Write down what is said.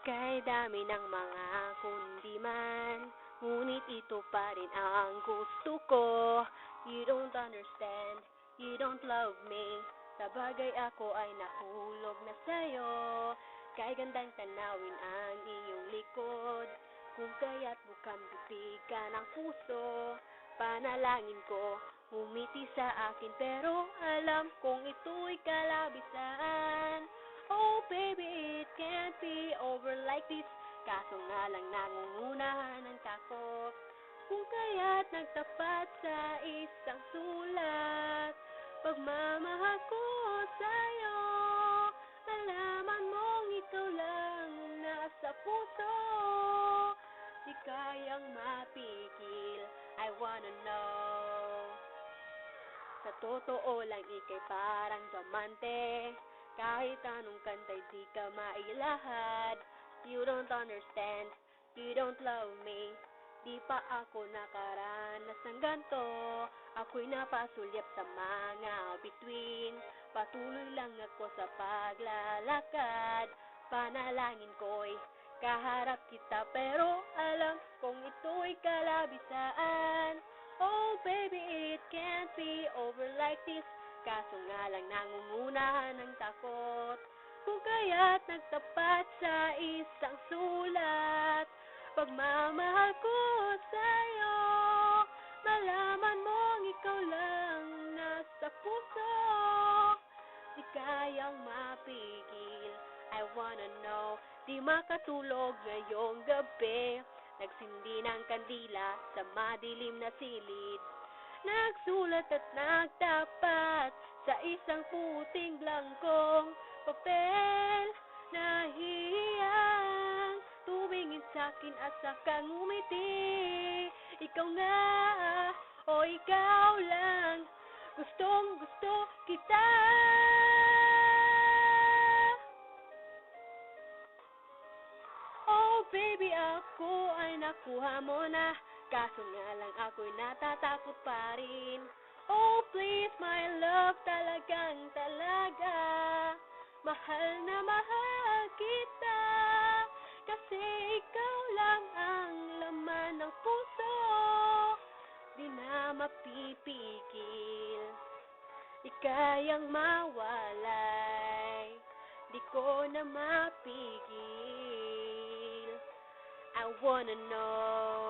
Kay dami ng mga kundi man Ngunit ito pa rin ang gusto ko. You don't understand, you don't love me. Sa bagay ako ay nahulog na sa'yo. Kay gandang tanawin ang iyong likod. Kung kaya't bukang bibigyan ng puso Panalangin ko Umiti sa akin. Pero alam kong ito'y kalabisan. Oh baby, can't be over like this. Kaso nga lang nangungunahan ang takot Kung kaya't nagtapat sa isang sulat Pagmamahal ko sa'yo Malaman mong ikaw lang nasa puso. Di kayang mapigil I wanna know. Sa totoo lang ikay parang diamante Kahit anong kanta'y di ka mailahad. You don't understand, you don't love me. Di pa ako nakaranas ng ganto. Ako'y napasulyap sa mga bituin. Patuloy lang ako sa paglalakad. Panalangin ko'y kaharap kita Pero alam kong ito'y kalabisaan. Oh baby, lang nangungunahan ng takot. Kung kaya't nagtapat sa isang sulat Pagmamahal ko sa'yo Malaman mong ikaw lang nasa puso. Di kayang mapigil I wanna know Di makatulog ngayong gabi. Nagsindi ng kandila sa madilim na silid Nagsulat at nagtapat sa isang puting blangkong papel Nahihiyang tumingin sa'kin at saka ngumiti Ikaw nga o ikaw lang Gustong gusto kita. Oh baby ako ay nakuha mo na Kaso nga lang ako'y natatakot pa rin. Oh please my love talagang talaga. Mahal na mahal kita. Kasi ikaw lang ang laman ng puso. Di na mapipigil. Di kayang mawalay. Di ko na mapigil. I wanna know